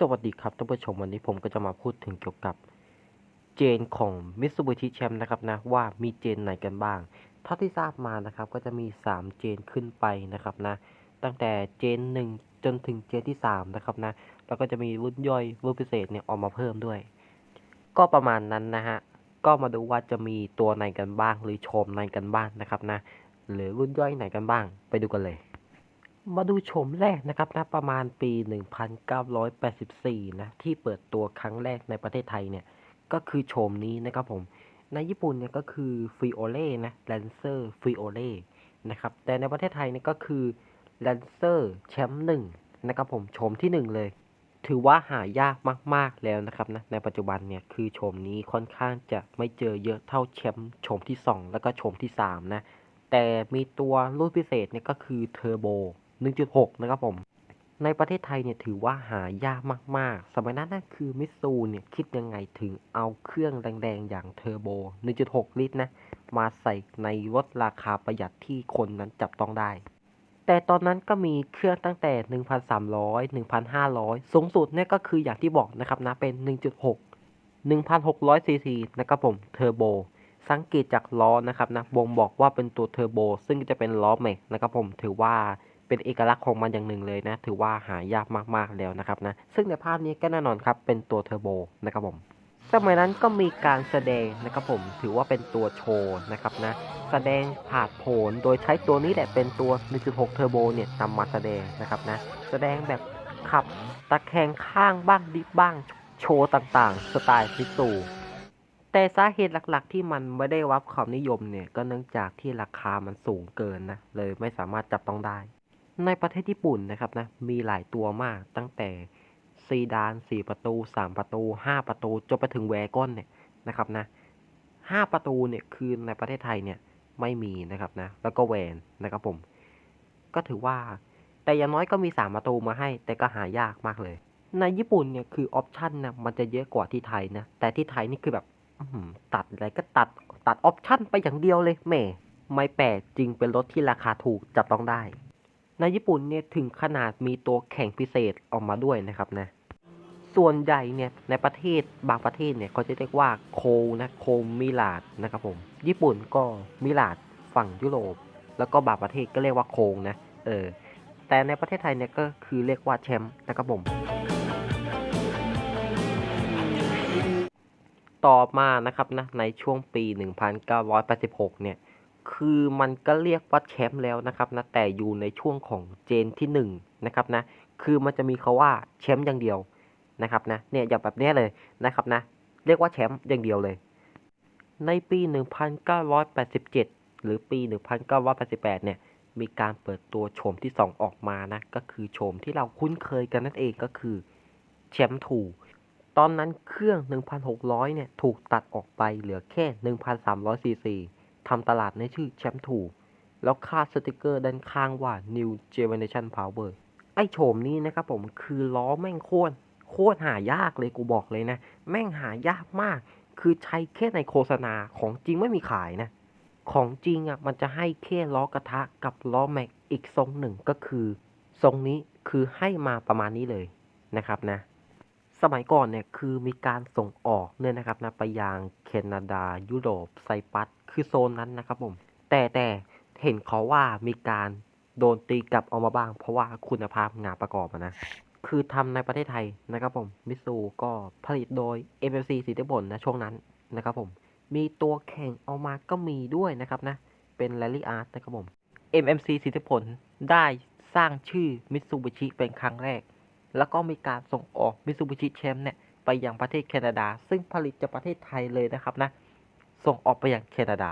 สวัสดีครับท่านผู้ชมวันนี้ผมก็จะมาพูดถึงเกี่ยวกับเจนของ Mitsubishi Champ นะครับนะว่ามีเจนไหนกันบ้าง เท่าที่ทราบมานะครับก็จะมี 3 เจนขึ้นไปนะครับนะตั้งแต่เจน 1 จนถึงเจนที่ 3 นะครับนะแล้วก็จะมีรุ่นย่อยรุ่นพิเศษเนี่ยออกมาเพิ่มด้วย ก็ประมาณนั้นนะฮะก็มาดูว่าจะมีตัวไหนกันบ้าง หรือโฉมไหนกันบ้างนะครับนะหรือรุ่นย่อยไหนกันบ้าง ไปดูกันเลย มาดูโฉมแรกนะครับนะประมาณปี 1984 นะ ที่เปิดตัวครั้งแรกในประเทศไทยเนี่ย ก็คือโฉมนี้นะครับผม ในญี่ปุ่นเนี่ยก็คือฟิโอเล่นะแลนเซอร์ฟิโอเล่นะครับ แต่ในประเทศไทยเนี่ยก็คือแลนเซอร์แชมป์หนึ่งนะครับผมโฉมที่หนึ่งเลย ถือว่าหายากมาก ๆแล้วนะครับนะในปัจจุบันเนี่ยคือโฉมนี้ค่อนข้างจะไม่เจอเยอะเท่าแชมป์โฉมที่ 2 แล้วก็โฉมที่ 3 นะ แต่มีตัวรุ่นพิเศษเนี่ยก็คือเทอร์โบ 1.6 นะครับผม ในประเทศไทยเนี่ยถือว่าหายากมาก ๆ สมัยนั้นนะคือมิตซูเนี่ยคิดยังไงถึงเอาเครื่องแรง ๆ อย่างเทอร์โบ 1.6 ลิตรนะ มาใส่ในรถราคาประหยัดที่คนนั้นจับต้องได้ แต่ตอนนั้นก็มีเครื่องตั้งแต่ 1,300 1,500 สูงสุดเนี่ยก็คืออย่างที่บอกนะครับนะเป็น 1.6 1,600 ซีซีนะครับผม เทอร์โบ สังเกตจากล้อนะครับนะบ่งบอกว่าเป็นตัวเทอร์โบ ซึ่งจะเป็นล้อแม็กนะครับผม ถือว่า เป็นเอกลักษณ์ของมันอย่างหนึ่งเลยนะ ถือว่าหายากมากๆแล้วนะครับนะ ซึ่งในภาพนี้ก็แน่นอนครับ เป็นตัวเทอร์โบนะครับผมสมัยนั้นก็มีการแสดงนะครับผมถือว่าเป็นตัวโชว์นะครับนะแสดงผ่าดโผนโดยใช้ตัวนี้แหละเป็นตัว 1.6 เทอร์โบเนี่ยนำมาแสดงนะครับนะแสดงแบบขับตะแคงข้างบ้างดิฟบ้างโชว์ต่างๆ สไตล์ซิซูแต่สาเหตุหลักๆ ที่มันไม่ได้รับความนิยมเนี่ยก็เนื่องจากที่ราคามันสูงเกินนะเลยไม่สามารถจับต้องได้ ในประเทศญี่ปุ่นนะครับนะมีหลายตัวมากตั้งแต่ซีดาน 4 ประตู 3 ประตู 5 ประตูจนไปถึงแวกอนเนี่ยนะครับนะ5ประตูเนี่ยคือในประเทศไทยเนี่ยไม่มีนะครับนะแล้วก็แวนนะครับผม ก็ถือว่าแต่อย่างน้อยก็มี 3 ประตูมาให้ แต่ก็หายากมากเลย ในญี่ปุ่นเนี่ยคือออปชันนะมันจะเยอะกว่าที่ไทยนะแต่ที่ไทยนี่คือแบบตัดอะไรก็ตัดตัดออปชันไปอย่างเดียวเลยแหม่ไม่แปลกจริงเป็นรถที่ราคาถูกจับต้องได้ ในญี่ปุ่นเนี่ยถึงขนาดมีตัวแข่งพิเศษออกมาด้วยนะครับนะ ส่วนใหญ่เนี่ยในประเทศบางประเทศเนี่ยเขาจะเรียกว่าโคนะโคมิลาดนะครับผม ญี่ปุ่นก็มิลาดฝั่งยุโรป แล้วก็บางประเทศก็เรียกว่าโคงนะเออแต่ในประเทศไทยเนี่ยก็คือเรียกว่าแชมป์นะครับผมต่อมานะครับนะในช่วงปี 1986 เนี่ย คือมันก็เรียกว่าแชมป์แล้วนะครับนะแต่อยู่ในช่วงของเจนที่1นะครับนะคือมันจะมีคาว่าแชมป์อย่างเดียวนะครับนะเนี่ยอย่างแบบนี้เลยนะครับนะเรียกว่าแชมป์อย่างเดียวเลย ในปี 1987 หรือปี 1988 เนี่ยมีการเปิดตัวโฉมที่ 2 ออกมานะก็คือโฉมที่เราคุ้นเคยกันนั่นเองก็คือแชมป์ทูตอนนั้นเครื่อง 1,600 เนี่ยถูกตัดออกไปเหลือแค่ 1,300ซีซี ทำตลาดในชื่อแชมป์ทูแล้วคาดสติกเกอร์ด้านข้างว่า New Generation Power ไอโฉมนี้นะครับผมคือล้อแม่งโคตรโคตรหายากเลยกูบอกเลยนะ แม่งหายากมาก คือใช้แค่ในโฆษณาของจริงไม่มีขายนะ ของจริงอะมันจะให้แค่ล้อกระทะกับล้อแม็กอีกทรงหนึ่งก็คือ ทรงนี้คือให้มาประมาณนี้เลยนะครับนะ สมัยก่อนเนี่ยคือมีการส่งออกเนี่ยนะครับนะไปยังแคนาดา ยุโรปไซปรัสคือโซนนั้นนะครับผม แต่แต่เห็นเขาว่ามีการโดนตีกลับออกมาบ้าง เพราะว่าคุณภาพงานประกอบนะคือทำในประเทศไทยนะครับผม มิซูก็ผลิตโดย MFC สีเทพลนะช่วงนั้นนะครับผม มีตัวแข่งเอามาก็มีด้วยนะครับนะ เป็น Rally Art นะครับผม MMC สิทธิผลได้สร้างชื่อ Mitsubishi เป็นครั้งแรก แล้วก็มีการส่งออก Mitsubishi Champ เนี่ยไปยังประเทศแคนาดา ซึ่งผลิตจากประเทศไทยเลยนะครับนะ ส่งออกไปยังแคนาดา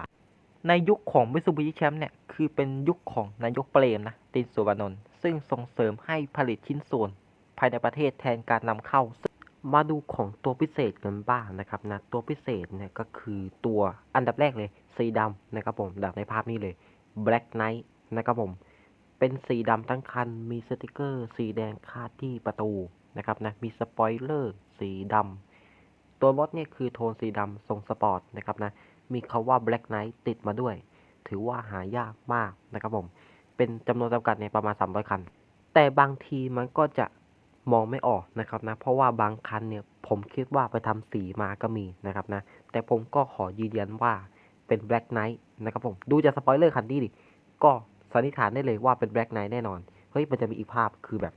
ในยุคของ Mitsubishi Champ เนี่ยคือเป็นยุคของนายกเปรมนะตินสุวรรณนท์ซึ่งส่งเสริมให้ผลิตชิ้นส่วน ภายในประเทศแทนการนำเข้า มาดูของตัวพิเศษกันบ้างนะครับนะตัวพิเศษเนี่ยก็คือตัวอันดับแรกเลยสีดำนะครับผมดังในภาพนี้เลย Black Knight นะครับผม เป็นสีดำทั้งคัน มีสติกเกอร์สีแดงคาดที่ประตูนะครับนะ มีสปอยเลอร์สีดำ ตัวรถเนี่ยคือโทนสีดำทรงสปอร์ตนะครับนะ มีคาว่า Black Knight ติดมาด้วย ถือว่าหายากมากนะครับผม เป็นจำนวนจำกัดในยประมาณ 300 คัน แต่บางทีมันก็จะมองไม่ออกนะครับนะ เพราะว่าบางคันเนี่ยผมคิดว่าไปทำสีมาก็มีนะครับนะ แต่ผมก็ขอยืนยันว่าเป็น Black Knight นะครับผม ดูจากสปอยเลอร์คันนี้ดิ ก็ สันนิษฐานได้เลยว่าเป็น Black Knight แน่นอน เฮ้ยมันจะมีอีกภาพคือแบบ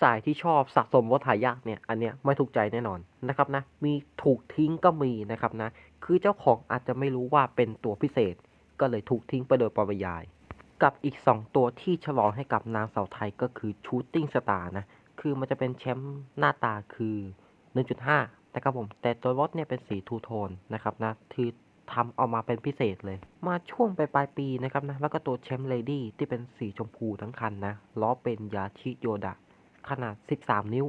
สายที่ชอบสะสมรถายากเนี่ย อันเนี้ยไม่ถูกใจแน่นอนนะครับนะ มีถูกทิ้งก็มีนะครับนะ คือเจ้าของอาจจะไม่รู้ว่าเป็นตัวพิเศษ ก็เลยถูกทิ้งไปโดยปริยาย กับอีก 2 ตัวที่ฉลองให้กับนางสาวไทยก็คือ Shooting Star นะ คือมันจะเป็นแชมป์หน้าตาคือ 1.5นะครับผม แต่ตัวรถเนี่ยเป็นสีทูโทนนะครับนะ คือ ทำออกมาเป็นพิเศษเลย มาช่วงปลายปลายปีนะครับนะ แล้วก็ตัวแชมป์เลดี้ที่เป็นสีชมพูทั้งคันนะ ล้อเป็นยาชิโยดะ ขนาด 13 นิ้ว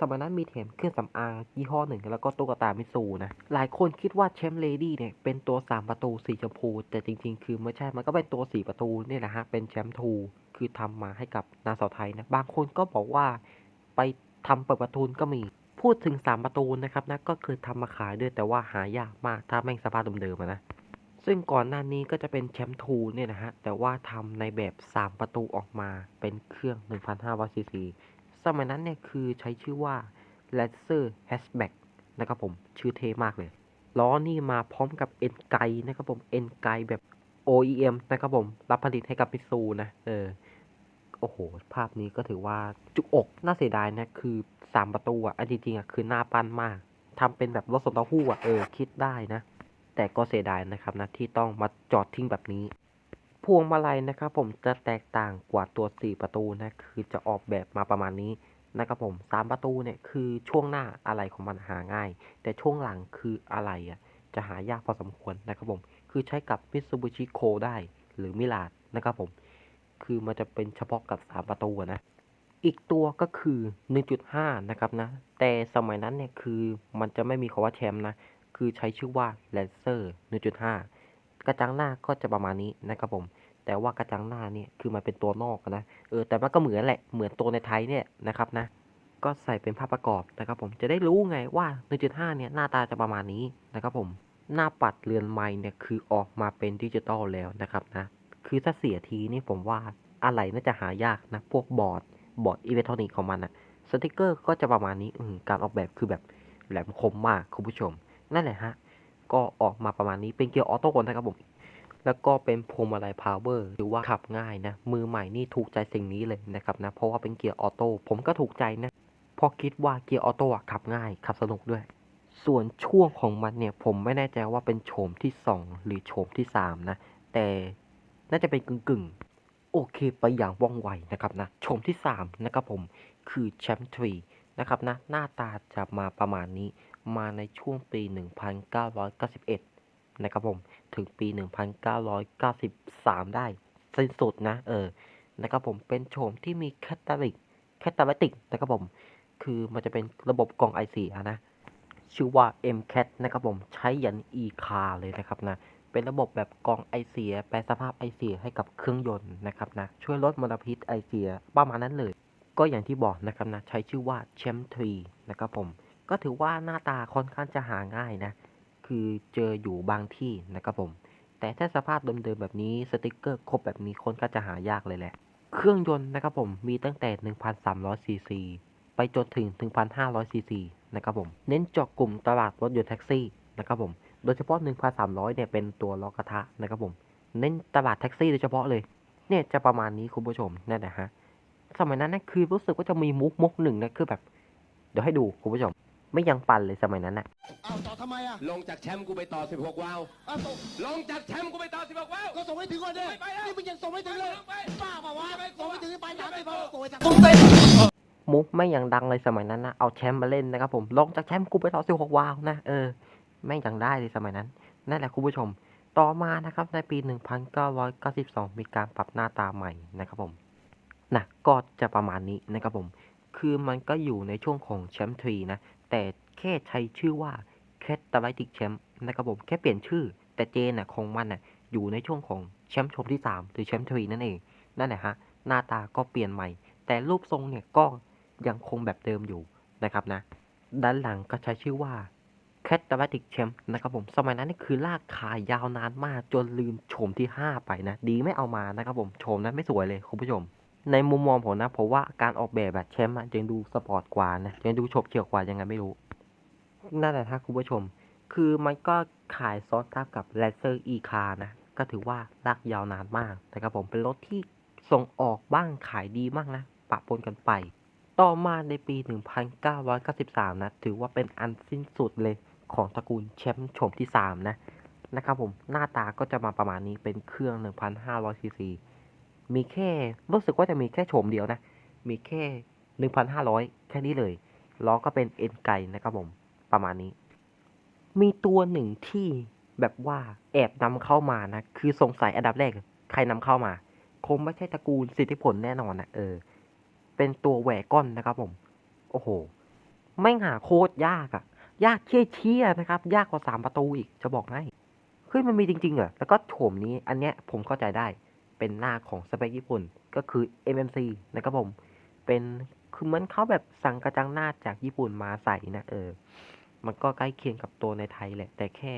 สมัยนั้นมีแถมเครื่องสำอางยี่ห้อหนึ่ง แล้วก็ตุ๊กตามิสูนะ หลายคนคิดว่าแชมป์เลดี้เนี่ย เป็นตัว 3 ประตูสีชมพู แต่จริง ๆ คือไม่ใช่ มันก็เป็นตัว 4 ประตูนี่แหละฮะ เป็นแชมป์ทูคือทำมาให้กับนาสาวไทยนะ บางคนก็บอกว่าไปทำเปิดประตูก็มี พูดถึง 3 ประตูนะครับนะก็คือทำมาขายด้วยแต่ว่าหายากมากถ้าแม่งสภาพเดิมๆนะซึ่งก่อนหน้านี้ก็จะเป็นแชมป์ทูเนี่ยนะฮะแต่ว่าทำในแบบ 3 ประตูออกมาเป็นเครื่อง 1,500ซีซีสมัยนั้นเนี่ยคือใช้ชื่อว่า Lancer Hatchback นะครับผมชื่อเท่มากเลยล้อนี่มาพร้อมกับเอ็นไกนะครับผมเอ็นไกแบบ OEM นะครับผม รับผลิตให้กับมิซูนะ เออ อ้โห ภาพนี้ก็ถือว่าจุกอกน่าเสียดายนะคือ3ประตูอะอันจริงๆอะคือหน้าปั้นมากทำเป็นแบบรถสนเต้าหู้อะเออคิดได้นะ แต่ก็เสียดายนะครับนะที่ต้องมาจอดทิ้งแบบนี้พวงมาลัยนะครับผมจะแตกต่างกว่าตัว 4 ประตูนะคือจะออกแบบมาประมาณนี้นะครับผม 3 ประตูเนี่ยคือช่วงหน้าอะไรของมันหาง่าย แต่ช่วงหลังคืออะไรอะจะหายากพอสมควรนะครับผม คือใช้กับ Mitsubishi Co ได้หรือมิลาดนะครับผม คือมันจะเป็นเฉพาะกับ3ประตูนะ อีกตัวก็คือ 1.5 นะครับนะ แต่สมัยนั้นเนี่ยคือมันจะไม่มีคำว่าแชมป์นะ คือใช้ชื่อว่า Lancer 1.5 กระจังหน้าก็จะประมาณนี้นะครับผม แต่ว่ากระจังหน้าเนี่ยคือมันเป็นตัวนอกนะ เออ แต่มันก็เหมือนแหละ เหมือนตัวในไทยเนี่ยนะครับนะ ก็ใส่เป็นภาพประกอบนะครับผม จะได้รู้ไงว่า 1.5 เนี่ยหน้าตาจะประมาณนี้นะครับผมหน้าปัดเรือนไม้เนี่ยคือออกมาเป็นดิจิตอลแล้วนะครับนะ คือถ้าเสียทีนี่ผมว่าอะไรน่าจะหายากนะ พวกบอร์ดบอร์ดอิเล็กทรอนิกส์ของมันอะสติกเกอร์ก็จะประมาณนี้อืการออกแบบคือแบบแหลมคมมากคุณผู้ชม นั่นแหละฮะ ก็ออกมาประมาณนี้เป็นเกียร์ออโต้นะครับผม แล้วก็เป็นพวงมาลัยพาวเวอร์หรือว่าขับง่ายนะ มือใหม่นี่ถูกใจสิ่งนี้เลยนะครับนะ เพราะว่าเป็นเกียร์ออโต้ผมก็ถูกใจนะพราะคิดว่าเกียร์ออโต้ขับง่าย ขับสนุกด้วย ส่วนช่วงของมันเนี่ยผมไม่แน่ใจว่าเป็นโฉมที่ 2 หรือโฉมที่ 3 นะ แต่ น่าจะเป็นกึ่งกึ่งๆโอเคไปอย่างว่องไวนะครับนะโฉมที่3นะครับผมคือแชมป์ทรีนะครับนะ หน้าตาจะมาประมาณนี้มาในช่วงปี 1991 นะครับผมถึงปี 1993 ได้สิ้นสุดนะเออนะครับผมเป็นโฉมที่มีแคตตาลิกแคตตาลิติกนะครับผม คือมันจะเป็นระบบกล่องไอเสียนะ ชื่อว่า MCAT นะครับผม ใช้ยัน e-car เลยนะครับนะ เป็นระบบแบบกองไอเสียแปลสภาพไอเสียให้กับเครื่องยนต์นะครับนะช่วยลดมลพิษไอเสียประมาณนั้นเลย ก็อย่างที่บอกนะครับนะใช้ชื่อว่า c h a m p 3นะครับผมก็ถือว่าหน้าตาค่อนข้างจะหาง่ายนะ คือเจออยู่บางที่นะครับผม แต่ถ้าสภาพเดิมๆแบบนี้สติกเกอร์ครบแบบนี้คนก็จะหายากเลยแหละ เครื่องยนต์นะครับผมมีตั้งแต่ 1,300ซีซีไปจนถึง 1,500ซีซีนะครับผม เน้นเจาะกลุ่มตลาดรถยนต์แท็กซี่นะครับผม โดยเฉพาะ 1,300 เนี่ย เป็นตัวล้อกระทะนะครับผม เน้นตลาดแท็กซี่โดยเฉพาะเลย เนี่ยจะประมาณนี้คุณผู้ชมนั่นนะฮะ สมัยนั้นนะคือรู้สึกว่าจะมีมุกมุกหนึ่งนะคือแบบ เดี๋ยวให้ดูคุณผู้ชม ไม่ยังปั่นเลยสมัยนั้นนะอ้าวต่อทำไมอะลงจากแชมป์กูไปต่อ 16วาล์วอ้าวส่งลงจากแชมป์กูไปต่อ 16วาล์วก็ส่งให้ถึงก่อนดิไม่ไปแล้วนี่มึงยังส่งไม่ถึงเลยไม่ไปบ้าเปล่าวะไม่ไปส่งไม่ถึงไปน้ำไม่พอส่งไปจากมุกไม่อย่างดังเลยสมัยนั้นนะเอาแชมป์มาเล่นนะครับผมลงจากแชมป์กูไปต่อสิบหกวาวนะเออ ไม่อย่างได้เลยสมัยนั้น นั่นแหละคุณผู้ชม ต่อมานะครับในปี 1992 มีการปรับหน้าตาใหม่นะครับผมนะก็จะประมาณนี้นะครับผม คือมันก็อยู่ในช่วงของแชมป์ทรีนะ แต่แค่ใช้ชื่อว่าแคตตาไลติกแชมป์นะครับผม แค่เปลี่ยนชื่อ แต่เจนน่ะของมันน่ะอยู่ในช่วงของแชมป์ชมที่ 3 หรือแชมป์ทรีนั่นเอง นั่นแหละฮะ หน้าตาก็เปลี่ยนใหม่ แต่รูปทรงเนี่ยก็ยังคงแบบเดิมอยู่นะครับนะ ด้านหลังก็ใช้ชื่อว่า แคตตา t ติกแชมป์นะครับผมสมัยนั้นนี่คือลากขายยาวนานมากจนลืมโฉมที่ 5 ไปนะ ดีไม่เอามานะครับผมโฉมนั้นไม่สวยเลยคุณผู้ชม ในมุมมองผมนะผมว่าการออกแบบแบบแชมป์ยังดูสปอร์ตกว่านะยังดูโฉบเฉี่ยวกว่ายังไงไม่รู้นั่นแหละถ้าคุณผู้ชม คือมันก็ขายซอสทับกับ l a เซอร์อีคานะ ก็ถือว่ารักยาวนานมากนะครับผมเป็นรถที่ส่งออกบ้างขายดีมากนะปะปนกันไป ต่อมาในปี 1993 นะ ถือว่าเป็นอันสิ้นสุดเลย ของตระกูลแชมป์โฉมที่ 3 นะ นะครับผมหน้าตาก็จะมาประมาณนี้เป็นเครื่อง 1,500 ซีซี มีแค่รู้สึกว่าจะมีแค่โฉมเดียวนะ มีแค่ 1,500 แค่นี้เลยล้อก็เป็นเอ็นไกนะครับผมประมาณนี้ มีตัวหนึ่งที่แบบว่าแอบนำเข้ามานะ คือสงสัยอันดับแรก ใครนำเข้ามา คงไม่ใช่ตระกูลสิทธิผลแน่นอนนะเออ เป็นตัวแหวก้อนนะครับผม โอ้โห ไม่หาโคตรยากอะ ยากเชี่ยชี่ยๆนะครับ ยากกว่าสามประตูอีกจะบอกให้เฮ้ยมันมีจริงๆเหรอแล้วก็โฉมนี้อันเนี้ยผมเข้าใจได้เป็นหน้าของสเปคญี่ปุ่นก็คือ MMC นะครับผมเป็นคือเหมือนเขาแบบสั่งกระจังหน้าจากญี่ปุ่นมาใส่นะเออ มันก็ใกล้เคียงกับตัวในไทยแหละ แต่แค่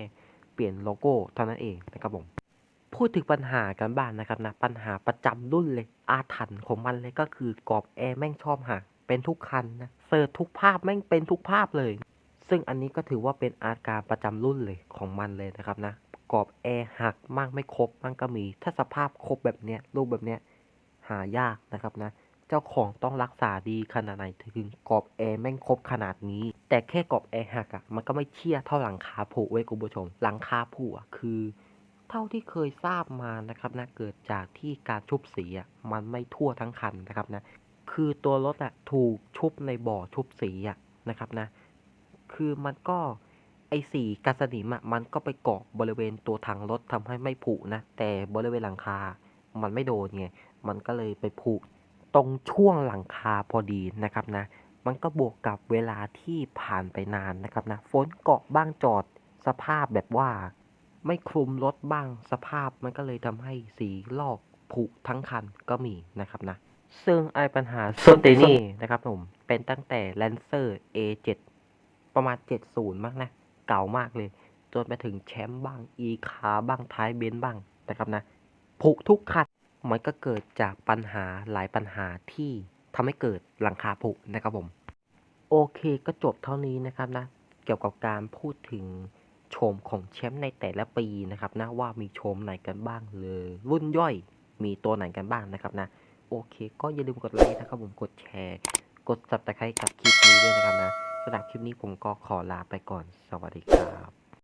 เปลี่ยนโลโก้เท่านั้นเองนะครับผม พูดถึงปัญหากันบ้างนะครับนะ ปัญหาประจำรุ่นเลย อาถรรพ์ของมันเลยก็คือกรอบแอร์แม่งชอบหักเป็นทุกคันนะ เสิร์ชทุกภาพแม่งเป็นทุกภาพเลย ซึ่งอันนี้ก็ถือว่าเป็นอาการประจำรุ่นเลยของมันเลยนะครับนะกรอบแอร์หักมากไม่ครบมันก็มี ถ้าสภาพครบแบบเนี้ยรูปแบบเนี้ยหายากนะครับนะ เจ้าของต้องรักษาดีขนาดไหนถึงกรอบแอร์แม่งครบขนาดนี้ แต่แค่กรอบแอร์หักอะมันก็ไม่เชี่ยเท่าหลังคาผุไว้ยคุณผู้ชม หลังคาผุอะคือ เท่าที่เคยทราบมานะครับนะเกิดจากที่การชุบสีอะมันไม่ทั่วทั้งคันนะครับนะ คือตัวรถอะถูกชุบในบ่อชุบสีอะนะครับนะ คือมันก็ไอสีกาสนิมอะมันก็ไปเกาะบริเวณตัวถังรถทำให้ไม่ผุนะ แต่บริเวณหลังคา มันไม่โดนไงมันก็เลยไปผุตรงช่วงหลังคาพอดีนะครับนะ มันก็บวกกับเวลาที่ผ่านไปนานนะครับนะฝนเกาะบ้างจอดสภาพแบบว่า ไม่คลุมรถบ้างสภาพมันก็เลยทำให้สีลอกผุทั้งคันก็มีนะครับนะ ซึ่งไอปัญหาส้นเตนี่นะครับผมเป็นตั้งแต่ Lancer A7 ประมาณ 70มากนะ เก่ามากเลย จนไปถึงแชมป์บ้าง อีคาบ้าง ท้ายเบนบ้างนะครับนะผุทุกคันมันก็เกิดจากปัญหาหลายปัญหาที่ทำให้เกิดหลังคาผุนะครับผม โอเคก็จบเท่านี้นะครับนะ เกี่ยวกับการพูดถึงโฉมของแชมป์ในแต่ละปีนะครับนะว่ามีโฉมไหนกันบ้างเลยรุ่นย่อยมีตัวไหนกันบ้างนะครับนะ โอเค ก็อย่าลืมกดไลค์นะครับผมกดแชร์ กด subscribe กับคลิปนี้ด้วยนะครับนะ สำหรับคลิปนี้ผมก็ขอลาไปก่อน สวัสดีครับ